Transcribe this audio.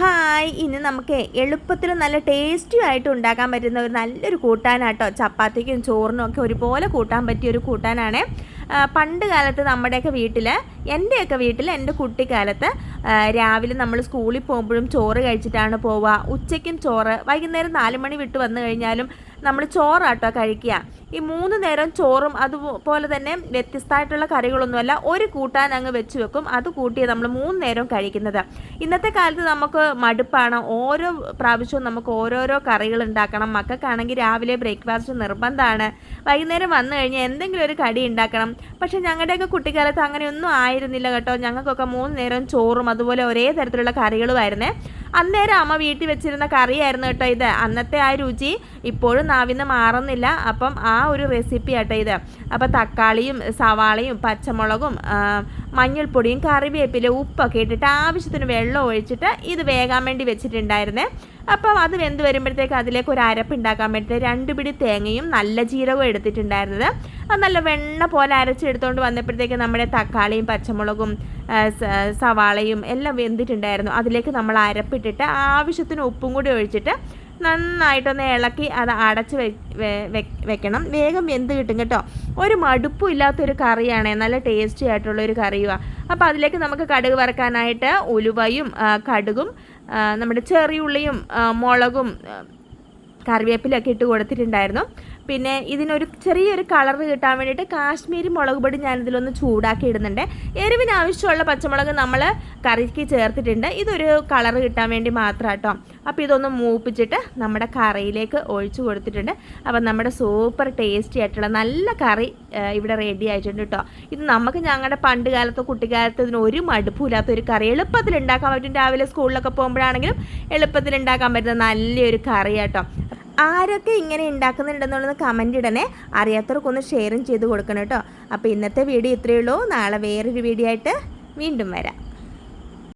Hi. ഇന്ന് നമുക്ക് എളുപ്പത്തിൽ നല്ല ടേസ്റ്റി ആയിട്ട് ഉണ്ടാക്കാൻ പറ്റുന്ന ഒരു നല്ലൊരു കൂട്ടാനാട്ടോ. ചപ്പാത്തിക്കും ചോറിനും ഒക്കെ ഒരുപോലെ കൂട്ടാൻ പറ്റിയ ഒരു കൂട്ടാനാണ്. പണ്ട് കാലത്ത് നമ്മുടെയൊക്കെ വീട്ടിൽ എന്റെയൊക്കെ വീട്ടിൽ എന്റെ കുട്ടിക്കാലത്ത് രാവിലെ നമ്മൾ സ്കൂളിൽ പോകുമ്പോഴും ചോറ് കഴിച്ചിട്ടാണ് പോവുക. ഉച്ചയ്ക്കും ചോറ് വൈകുന്നേരം നാല് മണി വിട്ട് വന്നു കഴിഞ്ഞാലും നമ്മൾ ചോറാട്ടോ കഴിക്കുക. ഈ മൂന്ന് നേരം ചോറും അതുപോലെ തന്നെ വ്യത്യസ്തമായിട്ടുള്ള കറികളൊന്നുമല്ല ഒരു കൂട്ടാൻ അങ്ങ് വെച്ച് വെക്കും. അത് കൂട്ടി നമ്മൾ മൂന്ന് നേരം കഴിക്കുന്നത്. ഇന്നത്തെ കാലത്ത് നമുക്ക് മടുപ്പാണ്. ഓരോ പ്രാവശ്യവും നമുക്ക് ഓരോരോ കറികൾ ഉണ്ടാക്കണം. മക്കൾക്കാണെങ്കിൽ രാവിലെ ബ്രേക്ക്ഫാസ്റ്റ് നിർബന്ധമാണ്. വൈകുന്നേരം വന്നു കഴിഞ്ഞാൽ എന്തെങ്കിലും ഒരു കടി ഉണ്ടാക്കണം. പക്ഷേ ഞങ്ങളുടെയൊക്കെ കുട്ടിക്കാലത്ത് അങ്ങനെയൊന്നും ആയിരുന്നില്ല കേട്ടോ. ഞങ്ങൾക്കൊക്കെ മൂന്ന് നേരം ചോറും അതുപോലെ ഒരേ തരത്തിലുള്ള കറികളുമായിരുന്നേ. അന്നേരം അമ്മ വീട്ടിൽ വെച്ചിരുന്ന കറിയായിരുന്നു കേട്ടോ ഇത്. അന്നത്തെ ആ രുചി ഇപ്പോഴും നാവിന്ന് മാറുന്നില്ല. അപ്പം ആ ഒരു റെസിപ്പി ആട്ടോ ഇത്. അപ്പോൾ തക്കാളിയും സവാളയും പച്ചമുളകും മഞ്ഞൾപ്പൊടിയും കറിവേപ്പില ഉപ്പൊക്കെ ഇട്ടിട്ട് ആവശ്യത്തിന് വെള്ളം ഒഴിച്ചിട്ട് ഇത് വേകാൻ വേണ്ടി വെച്ചിട്ടുണ്ടായിരുന്നേ. അപ്പം അത് വെന്ത് വരുമ്പോഴത്തേക്ക് അതിലേക്ക് ഒരു അരപ്പ് ഉണ്ടാക്കാൻ വേണ്ടിയിട്ട് രണ്ട് പിടി തേങ്ങയും നല്ല ജീരകവും എടുത്തിട്ടുണ്ടായിരുന്നത്. അത് നല്ല വെണ്ണ പോലെ അരച്ചെടുത്തുകൊണ്ട് വന്നപ്പോഴത്തേക്ക് നമ്മുടെ തക്കാളിയും പച്ചമുളകും സവാളയും എല്ലാം വെന്തിട്ടുണ്ടായിരുന്നു. അതിലേക്ക് നമ്മൾ അരപ്പിട്ടിട്ട് ആവശ്യത്തിന് ഉപ്പും കൂടി ഒഴിച്ചിട്ട് നന്നായിട്ടൊന്ന് ഇളക്കി അത് അടച്ച് വെക്കണം. വേഗം വെന്ത് കിട്ടും കേട്ടോ. ഒരു മടുപ്പും ഇല്ലാത്തൊരു കറിയാണ്. നല്ല ടേസ്റ്റി ആയിട്ടുള്ള ഒരു കറിയുമാണ് അപ്പോൾ അതിലേക്ക് നമുക്ക് കടുക് വറക്കാനായിട്ട് ഉലുവയും കടുകും നമ്മുടെ ചെറിയുള്ളിയും മുളകും കറിവേപ്പിലൊക്കെ ഇട്ട് കൊടുത്തിട്ടുണ്ടായിരുന്നു. പിന്നെ ഇതിനൊരു ചെറിയൊരു കളർ കിട്ടാൻ വേണ്ടിയിട്ട് കാശ്മീരി മുളക് പൊടി ഞാനിതിലൊന്ന് ചൂടാക്കി ഇടുന്നുണ്ട്. എരിവിന് ആവശ്യമുള്ള പച്ചമുളക് നമ്മൾ കറിക്ക് ചേർത്തിട്ടുണ്ട്. ഇതൊരു കളർ കിട്ടാൻ വേണ്ടി മാത്രം കേട്ടോ അപ്പോൾ ഇതൊന്ന് മൂപ്പിച്ചിട്ട് നമ്മുടെ കറിയിലേക്ക് ഒഴിച്ചു കൊടുത്തിട്ടുണ്ട്. അപ്പം നമ്മുടെ സൂപ്പർ ടേസ്റ്റി ആയിട്ടുള്ള നല്ല കറി ഇവിടെ റെഡി ആയിട്ടുണ്ട് കേട്ടോ ഇത് നമുക്ക് ഞങ്ങളുടെ പണ്ട് കാലത്തോ കുട്ടിക്കാലത്തോ ഇതിന് ഒരു മടുപ്പില്ലാത്ത ഒരു കറി. എളുപ്പത്തിൽ ഉണ്ടാക്കാൻ പറ്റും. രാവിലെ സ്കൂളിലൊക്കെ പോകുമ്പോഴാണെങ്കിലും എളുപ്പത്തിൽ ഉണ്ടാക്കാൻ പറ്റുന്ന നല്ലൊരു കറി കേട്ടോ ആരൊക്കെ ഇങ്ങനെ ഉണ്ടാക്കുന്നുണ്ടെന്നുള്ളത് കമന്റ് ഇടണേ. അറിയാത്തവർക്കൊന്ന് ഷെയറും ചെയ്ത് കൊടുക്കണം കേട്ടോ. അപ്പോൾ ഇന്നത്തെ വീഡിയോ ഇത്രയേ ഉള്ളൂ. നാളെ വേറൊരു വീഡിയോ ആയിട്ട് വീണ്ടും വരാം.